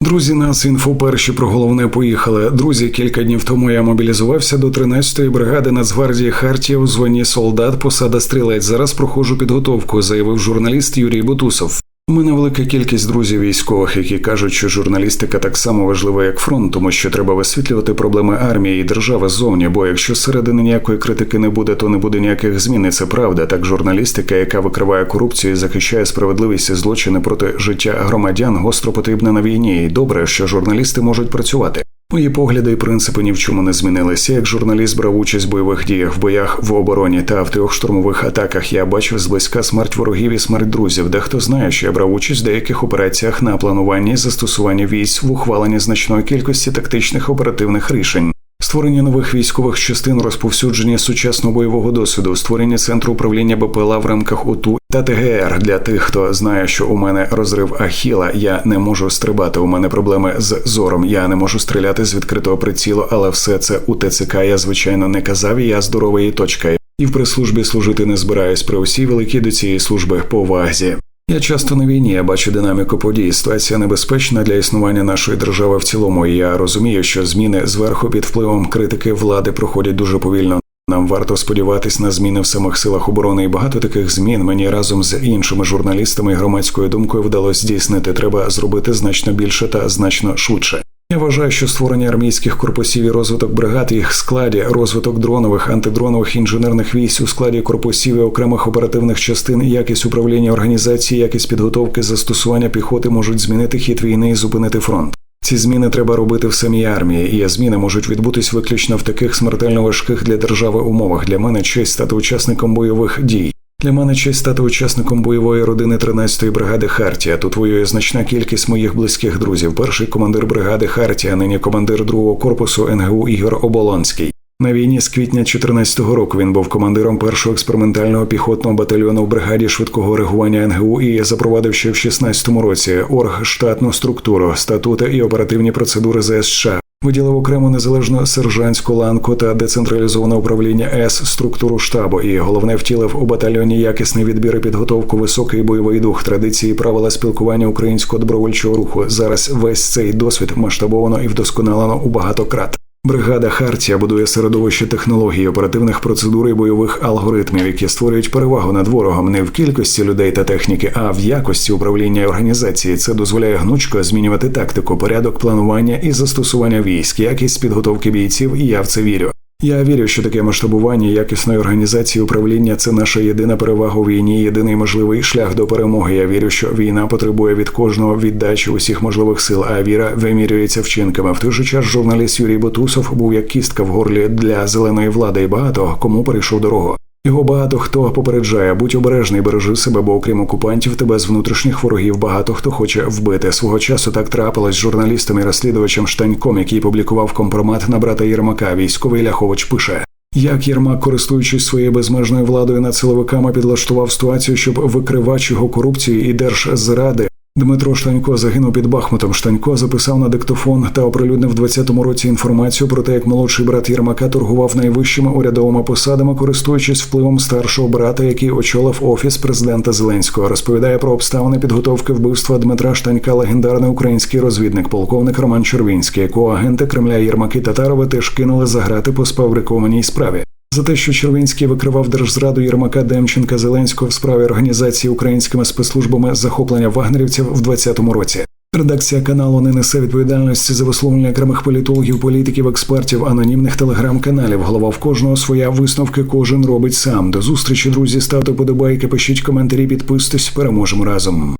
Друзі, нас інфо перші про головне поїхали. Друзі, кілька днів тому я мобілізувався до 13-ї бригади Нацгвардії Хартія у званні солдат, посада стрілець. Зараз проходжу підготовку, заявив журналіст Юрій Бутусов. У мене велика кількість друзів військових, які кажуть, що журналістика так само важлива, як фронт, тому що треба висвітлювати проблеми армії і держави ззовні. Бо якщо середини ніякої критики не буде, то не буде ніяких змін. І Це правда. Так журналістика, яка викриває корупцію і захищає справедливість і злочини проти життя громадян, гостро потрібна на війні. І добре, що журналісти можуть працювати. Мої погляди і принципи ні в чому не змінилися. Як журналіст брав участь в бойових діях, в боях в обороні та в трьох штурмових атаках, я бачив зблизька смерть ворогів і смерть друзів. Дехто знає, що я брав участь в деяких операціях на плануванні застосуванні військ в ухваленні значної кількості тактичних оперативних рішень. Створення нових військових частин, розповсюдження сучасного бойового досвіду, створення центру управління БПЛА в рамках ОТУ та ТГР для тих, хто знає, що у мене розрив Ахіла. Я не можу стрибати. У мене проблеми з зором. Я не можу стріляти з відкритого прицілу, але все це у ТЦК я звичайно не казав. Я здоровий точка. І в прес-службі служити не збираюсь при усій великій до цієї служби повазі. Я часто на війні, я бачу динаміку подій. Ситуація небезпечна для існування нашої держави в цілому. і Я розумію, що зміни зверху під впливом критики влади проходять дуже повільно. Нам варто сподіватись на зміни в самих силах оборони, і багато таких змін мені разом з іншими журналістами і громадською думкою вдалося здійснити. Треба зробити значно більше та значно швидше. Я вважаю, що створення армійських корпусів і розвиток бригад, їх складі, розвиток дронових, антидронових інженерних військ у складі корпусів і окремих оперативних частин, якість управління організації, якість підготовки, застосування піхоти можуть змінити хід війни і зупинити фронт. Ці зміни треба робити в самій армії, і зміни можуть відбутись виключно в таких смертельно важких для держави умовах. Для мене честь стати учасником бойових дій. Для мене честь стати учасником бойової родини 13-ї бригади Хартія. Тут воює значна кількість моїх близьких друзів. Перший командир бригади Хартія, нині командир другого корпусу НГУ Ігор Оболонський. На війні з квітня 14-го року він був командиром першого експериментального піхотного батальйону в бригаді швидкого реагування НГУ і запровадив ще в 16-му році орг штатну структуру, статути і оперативні процедури ЗСШ. Виділив окрему незалежну сержантську ланку та децентралізоване управління С структуру штабу, і головне втілив у батальйоні якісний відбір і підготовку високий бойовий дух, традиції, правила спілкування українського добровольчого руху. Зараз весь цей досвід масштабовано і вдосконалено у багато крат. Бригада Хартія будує середовище технологій, оперативних процедур і бойових алгоритмів, які створюють перевагу над ворогом не в кількості людей та техніки, а в якості управління і організації. Це дозволяє гнучко змінювати тактику, порядок планування і застосування військ, якість підготовки бійців, і я в це вірю. Я вірю, що таке масштабування якісної організації управління це наша єдина перевага у війні, єдиний можливий шлях до перемоги. Я вірю, що війна потребує від кожного віддачі усіх можливих сил, а віра вимірюється вчинками. В той же час журналіст Юрій Бутусов був як кістка в горлі для зеленої влади, і багато кому перейшов дорогу. Його багато хто попереджає, будь обережний, бережи себе, бо окрім окупантів, тебе з внутрішніх ворогів багато хто хоче вбити. Свого часу так трапилось з журналістом і розслідувачем Штаньком, який публікував компромат на брата Єрмака. Військовий Ляхович пише. Як Єрмак, користуючись своєю безмежною владою над силовиками, підлаштував ситуацію, щоб викривач його корупції і держзради Дмитро Штанько загинув під Бахмутом. Штанько записав на диктофон та оприлюднив в 20-му році інформацію про те, як молодший брат Єрмака торгував найвищими урядовими посадами, користуючись впливом старшого брата, який очолив офіс президента Зеленського. Розповідає про обставини підготовки вбивства Дмитра Штанька, легендарний український розвідник, полковник Роман Червінський, якого агенти Кремля Єрмаки Татарови теж кинули за грати по сфабрикованій справі. За те, що Червинський викривав держзраду Єрмака Демченка Зеленського в справі організації українськими спецслужбами захоплення вагнерівців в 2020 році. Редакція каналу не несе відповідальності за висловлення окремих політологів, політиків, експертів, анонімних телеграм-каналів. Голова в кожного своя висновки кожен робить сам. До зустрічі, друзі. Ставте подобайки, пишіть коментарі, підписуйтесь. Переможемо разом.